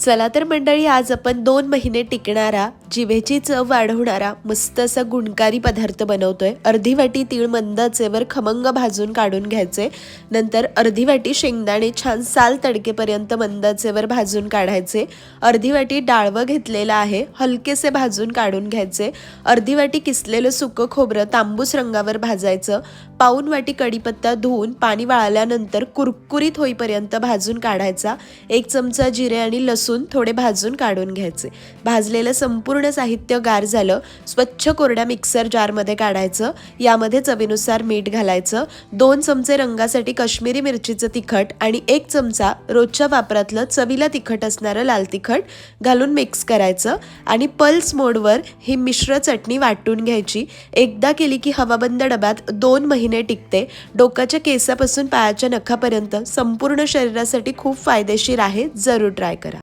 चला तर मंडळी आज आपण दोन महिने टिकणारा जिभेची चव वाढवणारा मस्त असा गुणकारी पदार्थ बनवतोय. अर्धी वाटी तीळ मंद आचेवर खमंग भाजून काढून घ्यायचे. नंतर अर्धी वाटी शेंगदाणे छान साल तडकेपर्यंत मंद आचेवर भाजून काढायचे. अर्धी वाटी डाळवं घेतलेलं आहे हलकेसे भाजून काढून घ्यायचे. अर्धी वाटी किसलेलं सुकं खोबरं तांबूस रंगावर भाजायचं. पाऊन वाटी कढीपत्ता धुवून पाणी वाळल्यानंतर कुरकुरीत होईपर्यंत भाजून काढायचा. एक चमचा जिरे आणि लसूण थोडे भाजून काढून घ्यायचे. भाजलेलं संपूर्ण साहित्य गार झालं स्वच्छ कोरड्या मिक्सर जारमध्ये काढायचं यामध्ये चवीनुसार मीठ घालायचं दोन चमचे रंगासाठी काश्मीरी मिरचीचं तिखट आणि एक चमचा रोजच्या वापरातलं चवीला तिखट असणारं लाल तिखट घालून मिक्स करायचं आणि पल्स मोडवर ही मिश्र चटणी वाटून घ्यायची. एकदा केली की हवाबंद डब्यात दोन महिने टिकते. डोक्याच्या केसापासून पायाच्या नखापर्यंत संपूर्ण शरीरासाठी खूप फायदेशीर आहे जरूर ट्राय करा.